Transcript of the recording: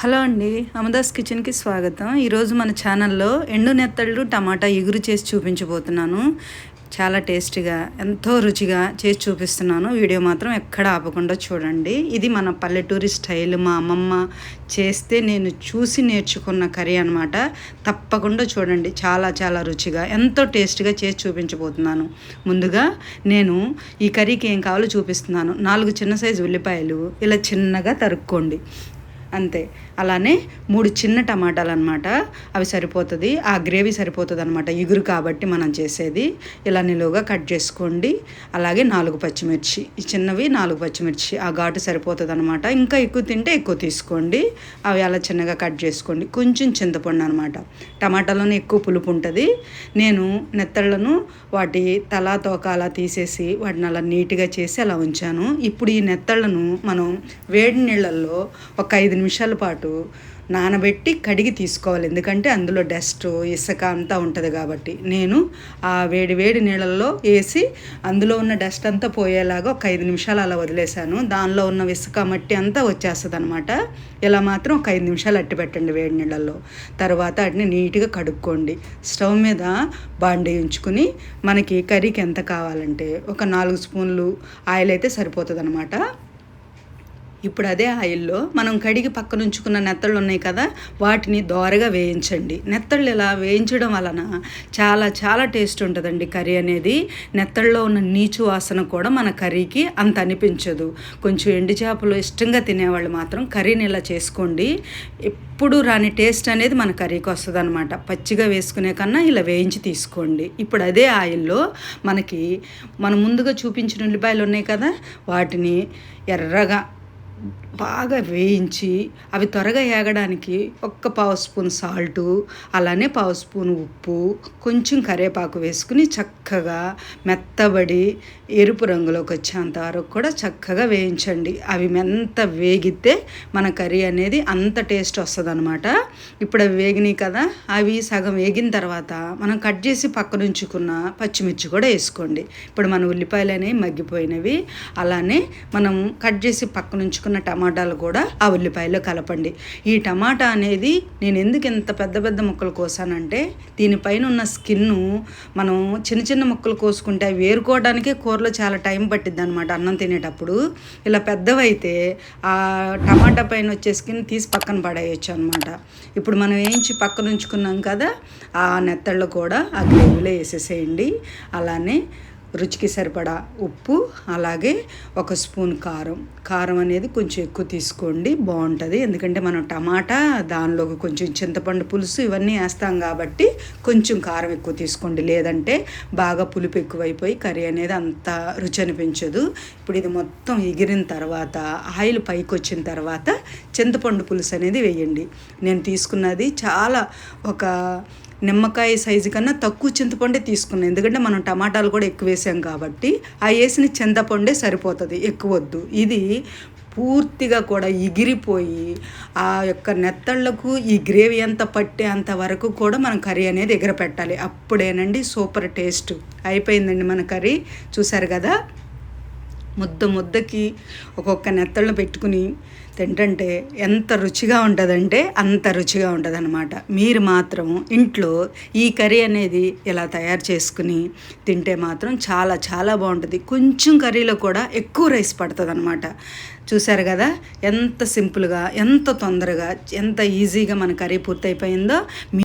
Hello అండి అమదాస్ కిచెన్కి స్వాగతం. ఈరోజు మన ఛానల్లో ఎండు నెత్తళ్ళు టమాటా ఎగురు చేసి చూపించబోతున్నాను. చాలా టేస్టీగా ఎంతో రుచిగా చేసి చూపిస్తున్నాను. వీడియో మాత్రం ఎక్కడ ఆపకుండా చూడండి. ఇది మన పల్లెటూరి స్టైల్. మా అమ్మమ్మ చేస్తే నేను చూసి నేర్చుకున్న కర్రీ అనమాట తప్పకుండా చూడండి. చాలా చాలా రుచిగా ఎంతో టేస్ట్గా చేసి చూపించబోతున్నాను. ముందుగా నేను ఈ కర్రీకి ఏం కావాలో చూపిస్తున్నాను. నాలుగు చిన్న సైజు ఉల్లిపాయలు. ఇలా చిన్నగా తరుక్కోండి. అంతే. అలానే మూడు చిన్న టమాటాలు అనమాట అవి సరిపోతుంది. ఆ గ్రేవీ సరిపోతుంది అనమాట ఇగురు కాబట్టి మనం చేసేది. ఇలా నిలువుగా కట్ చేసుకోండి. అలాగే నాలుగు పచ్చిమిర్చి. ఈ చిన్నవి నాలుగు పచ్చిమిర్చి. ఆ ఘాటు సరిపోతుంది అనమాట ఇంకా ఎక్కువ తింటే ఎక్కువ తీసుకోండి. అవి అలా చిన్నగా కట్ చేసుకోండి. కొంచెం చింతపండు అనమాట టమాటాలోనే ఎక్కువ పులుపు ఉంటుంది. నేను నెత్తళ్ళను వాటి తలా తోక అలా తీసేసి వాటిని అలా నీట్గా చేసి అలా ఉంచాను. ఇప్పుడు ఈ నెత్తళ్ళను మనం వేడి నీళ్ళల్లో ఒక ఐదు నిమిషాల పాటు నానబెట్టి కడిగి తీసుకోవాలి. ఎందుకంటే అందులో డస్ట్ ఇసుక అంతా ఉంటుంది కాబట్టి. నేను ఆ వేడి వేడి నీళ్ళల్లో వేసి అందులో ఉన్న డస్ట్ అంతా పోయేలాగా ఒక ఐదు నిమిషాలు అలా వదిలేశాను. దానిలో ఉన్న ఇసుక మట్టి అంతా వచ్చేస్తుంది అనమాట ఇలా మాత్రం ఒక ఐదు నిమిషాలు అట్టి పెట్టండి వేడి నీళ్ళల్లో. తర్వాత వాటిని నీట్గా కడుక్కోండి. స్టవ్ మీద బాండి ఉంచుకుని మనకి కర్రీకి ఎంత కావాలంటే ఒక నాలుగు స్పూన్లు ఆయిల్ అయితే సరిపోతుంది అనమాట ఇప్పుడు అదే ఆయిల్లో మనం కడిగి పక్కన ఉంచుకున్న నెత్తళ్ళు ఉన్నాయి కదా వాటిని దోరగా వేయించండి. నెత్తళ్ళు ఇలా వేయించడం వలన చాలా చాలా టేస్ట్ ఉంటుందండి కర్రీ అనేది. నెత్తళ్ళలో ఉన్న నీచు వాసన కూడా మన కర్రీకి అంత అనిపించదు. కొంచెం ఎండు చేపలు ఇష్టంగా తినేవాళ్ళు మాత్రం కర్రీని ఇలా చేసుకోండి. ఎప్పుడు రాని టేస్ట్ అనేది మన కర్రీకి వస్తుంది అనమాట పచ్చిగా వేసుకునే కన్నా ఇలా వేయించి తీసుకోండి. ఇప్పుడు అదే ఆయిల్లో మనకి మనం ముందుగా చూపించిన ఉల్లిపాయలు ఉన్నాయి కదా వాటిని ఎర్రగా బాగా వేయించి అవి త్వరగా ఏగడానికి ఒక్క పావు స్పూన్ సాల్టు అలానే పావు స్పూన్ ఉప్పు కొంచెం కరివేపాకు వేసుకుని చక్కగా మెత్తబడి ఎరుపు రంగులోకి వచ్చేంత వరకు కూడా చక్కగా వేయించండి. అవి మెంత వేగితే మన కర్రీ అనేది అంత టేస్ట్ వస్తుంది అనమాట ఇప్పుడు అవి వేగినాయి కదా అవి సగం వేగిన తర్వాత మనం కట్ చేసి పక్కన ఉంచుకున్న పచ్చిమిర్చి కూడా వేసుకోండి. ఇప్పుడు మన ఉల్లిపాయలు అనేవి మగ్గిపోయినవి అలానే మనం కట్ చేసి పక్కన ఉంచుకున్న టమాటాలు కూడా ఆ ఉల్లిపాయలో కలపండి. ఈ టమాటా అనేది నేను ఎందుకు ఇంత పెద్ద పెద్ద ముక్కలు కోసానంటే దీనిపైన ఉన్న స్కిన్ను మనం చిన్న చిన్న ముక్కలు కోసుకుంటే అవి వేరుకోవడానికే కూరలో చాలా టైం పట్టిద్ది అనమాట అన్నం తినేటప్పుడు. ఇలా పెద్దవైతే ఆ టమాటా పైన వచ్చే స్కిన్ తీసి పక్కన పడేయచ్చు అనమాట ఇప్పుడు మనం వేయించి పక్కన ఉంచుకున్నాం కదా ఆ నెత్తళ్ళు కూడా ఆ గ్రేవీలో వేసేసేయండి. అలానే రుచికి సరిపడా ఉప్పు అలాగే ఒక స్పూన్ కారం. కారం అనేది కొంచెం ఎక్కువ తీసుకోండి బాగుంటుంది. ఎందుకంటే మనం టమాటా దానిలోకి కొంచెం చింతపండు పులుసు ఇవన్నీ వేస్తాం కాబట్టి కొంచెం కారం ఎక్కువ తీసుకోండి. లేదంటే బాగా పులుపు ఎక్కువైపోయి కర్రీ అనేది అంత రుచి అనిపించదు. ఇప్పుడు ఇది మొత్తం ఎగిరిన తర్వాత ఆయిల్ పైకి వచ్చిన తర్వాత చింతపండు పులుసు అనేది వేయండి. నేను తీసుకున్నది చాలా ఒక నిమ్మకాయ సైజు కన్నా తక్కువ చింతపండే తీసుకున్నాను ఎందుకంటే మనం టమాటాలు కూడా ఎక్కువ వేసాం కాబట్టి ఆ వేసిన చింతపండే సరిపోతుంది ఎక్కువ వద్దు. ఇది పూర్తిగా కూడా ఎగిరిపోయి ఆ యొక్క నెత్తళ్ళకు ఈ గ్రేవీ అంత పట్టేంత వరకు కూడా మనం కర్రీ అనేది ఎగరపెట్టాలి. అప్పుడేనండి సూపర్ టేస్ట్. అయిపోయిందండి మన కర్రీ. చూసారు కదా? ముద్ద ముద్దకి ఒక్కొక్క నెత్తళ్ళు పెట్టుకుని తింటంటే ఎంత రుచిగా ఉంటుందంటే అంత రుచిగా ఉంటుంది అనమాట మీరు మాత్రం ఇంట్లో ఈ కర్రీ అనేది ఇలా తయారు చేసుకుని తింటే మాత్రం చాలా చాలా బాగుంటుంది. కొంచెం కర్రీలో కూడా ఎక్కువ రైస్ పడుతుంది అనమాట చూసారు కదా? ఎంత సింపుల్గా ఎంత తొందరగా ఎంత ఈజీగా మన కర్రీ పూర్తయిపోయిందో